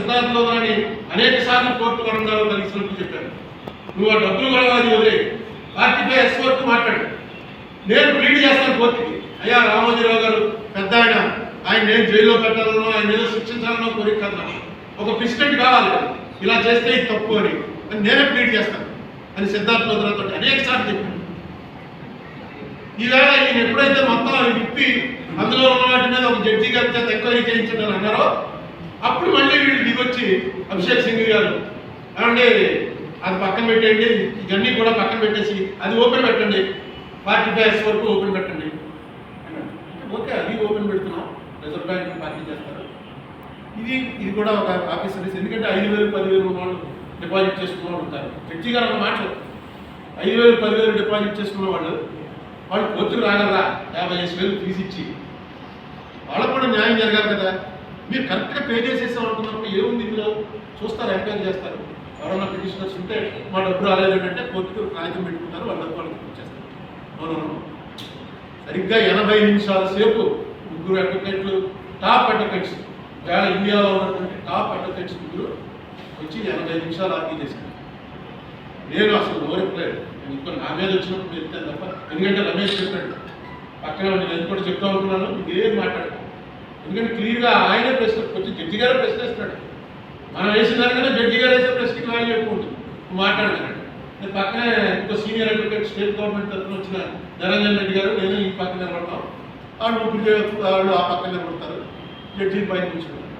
సిద్ధార్థలో కానీ అనేక సార్లు కోర్టు వరండాలో కలిసినట్టు చెప్పాను నువ్వు ఆ డబ్బులు కూడా వదిలే. పార్టీపై ఎస్ వరకు మాట్లాడు. నేను ప్లీడ్ చేస్తాను కోర్టుకి. అయ్యా రామోజీరావు గారు పెద్ద ఆయన. ఆయన నేను జైల్లో పెట్టాలనో ఆయన ఏదో శిక్షించాలనో కోరిక కదా ఒక ప్రెసిడెంట్ కావాలి. ఇలా చేస్తే ఇది తప్పు అని. అని నేనే ప్లీడ్ చేస్తాను. అని సిద్ధార్థ లోదరాతో అనేక సార్లు చెప్పాను. ఈవేళ ఈయన ఎప్పుడైతే మొత్తం విప్పి అందులో ఉన్న వాటి మీద ఒక జడ్జి గారి చేత ఎంక్వైరీ చేయించడం అన్నారో అప్పుడు మళ్ళీ వీళ్ళు దిగొచ్చి అభిషేక్ సింగ్ గారు ఏమంటే అది పక్కన పెట్టండి ఇవన్నీ కూడా పక్కన పెట్టేసి అది ఓపెన్ పెట్టండి. పార్టీ ఫైవ్ వరకు ఓపెన్ పెట్టండి. ఓకే అది ఓపెన్ పెడుతున్నాం. రిజర్వ్ బ్యాంక్ పార్టీ చేస్తారు. ఇది ఇది కూడా ఒక ఆఫీస్ సర్వీస్. ఎందుకంటే ఐదు వేలు పదివేలు రూపాయలు డిపాజిట్ చేసుకున్న వాళ్ళు ఉంటారు. జడ్జి గారు అన్న మాట ఐదు వేలు పదివేలు డిపాజిట్ చేసుకున్న వాళ్ళు వాళ్ళు కోర్టుకు రాగలరా? యాభై ఐదు వేలు తీసిచ్చి. ఇచ్చి వాళ్ళకు కూడా న్యాయం జరగాలి కదా. మీరు కరెక్ట్గా పే చేసేసాం అనుకున్నప్పుడు ఏముంది ఇందులో? చూస్తారు ఎంక్వైరీ చేస్తారు? ఎవరన్నా పిటిషనర్స్ ఉంటే మా డబ్బు రాలేదంటే కోర్టుకు కాగితం పెట్టుకుంటారు వాళ్ళ డబ్బు వాళ్ళకి ఇచ్చేస్తారు. సరిగ్గా ఎనభై నిమిషాల సేపు ముగ్గురు అడ్వకేట్లు టాప్ అడ్వకేట్స్ వేళ ఇండియాలో ఉన్నటువంటి టాప్ అడ్వకేట్స్ ముగ్గురు వచ్చి ఎనభై నిమిషాలు ఆర్గ్యూ చేశారు. నేను అసలు ఓరిపోలేదు నేను ఇంకో నా మీద వచ్చినప్పుడు మీరు తప్ప ఎందుకంటే రమేష్ చెప్పాడు పక్కన నేను అది కూడా చెప్తా ఉంటున్నాను మీకు ఏం మాట్లాడు ఎందుకంటే క్లియర్గా ఆయనే ప్రశ్న కొంచెం జడ్జి గారే ప్రశ్న వేస్తున్నాడు మనం వేసిన దానికన్నా జడ్జి గారు వేసే ప్రశ్నకి వాల్యూ ఎక్కువ ఉంటుంది. మాట్లాడుతున్నాడు నేను పక్కనే ఇంకో సీనియర్ అడ్వకేట్ స్టేట్ గవర్నమెంట్ తరఫున వచ్చిన నిరంజన్ రెడ్డి గారు నేను ఈ పక్కన నిలబడతాం. వాళ్ళు ముగ్గురు వాళ్ళు ఆ పక్కన నిలబడతారు. జడ్జి పైన కూర్చున్నారు.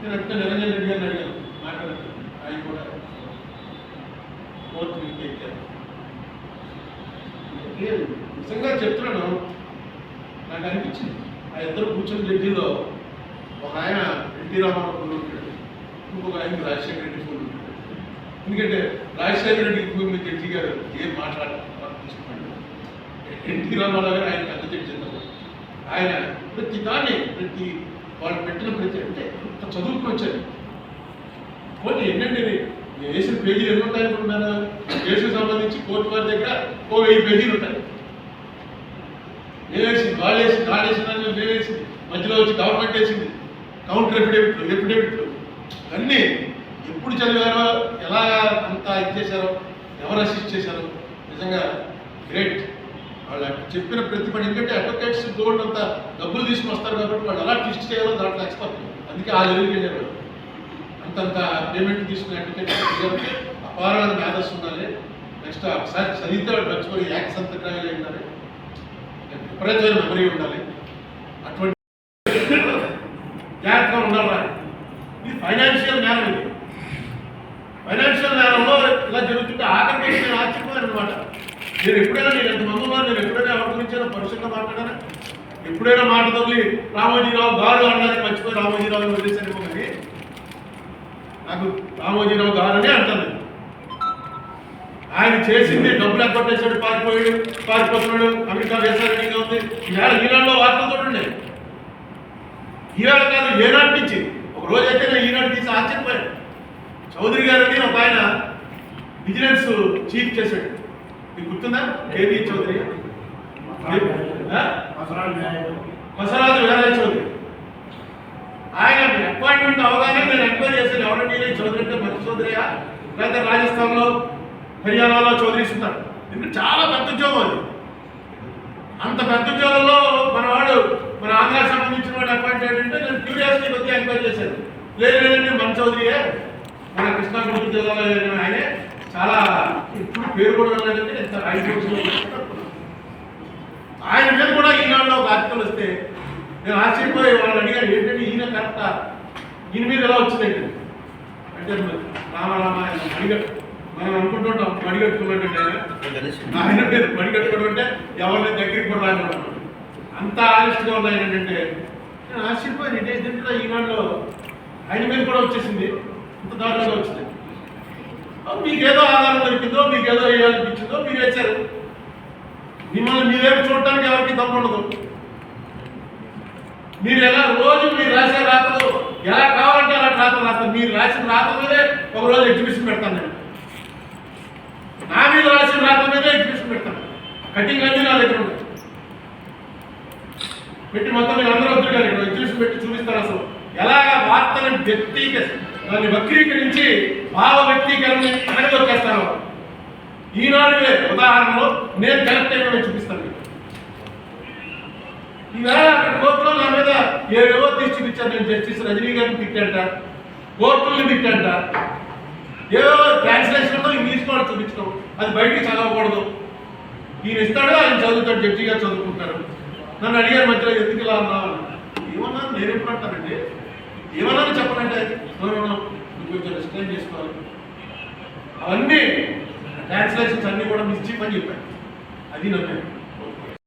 నేను అంటే నిరంజన్ రెడ్డి గారిని అడిగాను. మాట్లాడుతున్నాను ఆయన కూడా కోర్టు నిజంగా చెప్తున్నాను. నాకు అనిపించింది. ఆ ఇద్దరు కూర్చొని జడ్జీలో ఒక ఆయన ఎన్టీ రామారావు ఫోన్ ఉంటాడు ఇంకొక ఆయన రాజశేఖర రెడ్డి ఫోన్ ఉంటాడు ఎందుకంటే రాజశేఖర రెడ్డి ఫోన్ మీద జడ్జి గారు ఏం మాట్లాడారు ఎన్టీ రామారావు గారు ఆయన పెద్ద జడ్జి ఆయన ప్రతి దాన్ని ప్రతి వాళ్ళు పెట్టిన ప్రతి అంటే ఇంత చదువుకుని వచ్చారు. పోనీ ఏంటంటే వేసిన పేజీలు ఎన్ని ఉంటాయి అనుకుంటున్నాను కేసుకు సంబంధించి కోర్టు వారి దగ్గర ఓ వెయ్యి పేజీలు ఉంటాయి. నేనేసింది వాళ్ళు వేసింది వాళ్ళు వేసిన మధ్యలో వచ్చి గవర్నమెంట్ వేసింది. కౌంటర్ ఎఫిడేవిట్లు ఎఫిడేవిట్లు అన్నీ ఎప్పుడు చదివారో ఎలా అంత ఇది చేశారో ఎవరు అసిస్ట్ చేశారో నిజంగా గ్రేట్ వాళ్ళు చెప్పిన ప్రతి పని ఎందుకంటే అడ్వకేట్స్ గోల్డ్ అంత డబ్బులు తీసుకుని వస్తారు కాబట్టి వాళ్ళు ఎలా ట్విస్ట్ చేయాలో దాంట్లో ఎక్స్పర్ట్ అందుకే ఆ లెవెల్కి వెళ్ళారు అంతంత పేమెంట్ తీసుకునే అడ్వకేట్ అపారమైన మేధస్సు ఉండాలి. నెక్స్ట్ ఒకసారి చదివితే వాళ్ళు మర్చిపోయి యాక్స్ అంత ట్రావెల్ అయి ఉండాలి మెమరీ ఉండాలి. అటువంటి జాగ్రత్తగా ఉండాలి ఇది ఫైనాన్షియల్ నేరం ఇది. ఫైనాన్షియల్ నేరంలో ఇలా జరుగుతుంటే ఆఖరికి నేను ఆశ్చర్యపోయాను అనమాట నేను ఎప్పుడైనా నేను ఎంతమంది ఉన్నారు నేను ఎప్పుడైనా ఎవరి గురించి పరుషంగా మాట్లాడానా? ఎప్పుడైనా మాట తగిలి రామోజీరావు గారు అనడానికి మర్చిపోయి రామోజీరావు వదిలేశానేమో కానీ నాకు రామోజీరావు గారనే అంటాను ఆయన చేసింది డబ్బులు ఎగ్గొట్టేసాడు పారిపోయాడు పారిపోతున్నాడు. అమెరికా వేసాడంగా ఉంది ఈవేళ ఈనాడులో వార్తలు చూడండి ఈనాడు కాదు ఏనాడు నుంచి. ఒక రోజు అయితే నేను ఈనాడు తీసి ఆశ్చర్యపోయాడు చౌదరి గారు అని ఒక ఆయన విజిలెన్స్ చీఫ్ చేశాడు. మీకు గుర్తుందా? కేవీ చౌదరి? మసరాజు కొసరాజు వేరే చౌదరి. ఆయన అపాయింట్మెంట్ అవగానే నేను ఎంక్వైరీ చేశాను ఎవరంటే చౌదరి అంటే మంచి చౌదరియా? లేకపోతే రాజస్థాన్లో హర్యానాలో చౌదరీస్ ఉన్నారు ఎందుకంటే చాలా పెద్ద ఉద్యోగం అది. అంత పెద్ద ఉద్యోగంలో మన వాడు మన ఆంధ్ర సంబంధించిన వాడు అపాయింట్ ఏంటంటే నేను క్యూరియాసిటీ కొద్దిగా ఎంక్వైరీ చేశాను. లేదు లేదండి మన చౌదరియే. మన కృష్ణా గుంటూరు జిల్లాలో ఆయనే. చాలా ఇప్పుడు పేరు కూడా లేదంటే ఇంత ఐదు ఆయన మీద కూడా ఈనాడులో ఒక ఆర్టికల్ వస్తే నేను ఆశ్చర్యపోయి వాళ్ళు అడిగాను ఏంటంటే ఈయన కరెక్టా ఈయన మీద ఎలా వచ్చిందండి? అంటే రామ రామ మనం అనుకుంటుంటాం మడిగట్టుకున్నట్టు ఆయన మీద మడిగట్టుకోవడం అంటే ఎవరిని దగ్గరికి కూడా రాని అంత ఆలస్యంగా ఉన్నాయి ఏంటంటే నేను ఆశ్చర్యపోయాను. ఇదే దీంట్లో ఈనాడులో ఆయన మీద కూడా వచ్చేసింది. ఇంత దారుణంగా వచ్చింది. మీకేదో ఆధారం దొరికిందో మీకేదో వేయాలనిపించిందో మీరు వేశారు మిమ్మల్ని మీరేమి చూడటానికి ఎవరికి దమ్ము ఉండదు. మీరు ఎలా రోజు మీరు రాసే రాతలు ఎలా కావాలంటే అలా రాతలు రాస్తారు. మీరు రాసిన రాత మీదే ఒక రోజు ఎగ్జిబిషన్ పెడతాను నేను. నా మీద రాసిన రాత మీదే ఎగ్జిబిషన్ పెడతాను కటింగ్ అన్ని నా దగ్గర ఉంది పెట్టి మొత్తం మీరు అందరూ వద్దు కానీ ఎగ్జిబిషన్ పెట్టి చూపిస్తారు అసలు? ఎలాగ వార్తను వ్యక్తీక దాన్ని వక్రీకరించి భావ వ్యక్తీకరణ వచ్చేస్తాను ఈనాడు ఉదాహరణలో నేను కరెక్ట్ అయిన చూపిస్తాను ఈవేళ అక్కడ కోర్టులో నా మీద ఏవేవో తీసి చూపించారు. నేను జస్టిస్ రజనీ గారిని తిట్టంట కోర్టుల్ని తిట్టంట ఏవేవో ట్రాన్స్లేషన్లో చూపించడం అది బయటికి చదవకూడదు. ఈయన ఇస్తాడు ఆయన చదువుతాడు జడ్జిగా చదువుకుంటారు నన్ను అడిగారు మధ్యలో ఎందుకు ఇలా అన్నావు? ఏమన్నాను? నేను ఎప్పుడంటానండి ఏమన్నాను చెప్పనంటే నువ్వు కొంచెం ఎక్స్ప్లెయిన్ చేసుకోవాలి. అవన్నీ ట్రాన్స్లేషన్స్ అన్నీ కూడా మిస్ చెప్పని చెప్పాను. అది నమ్మాను.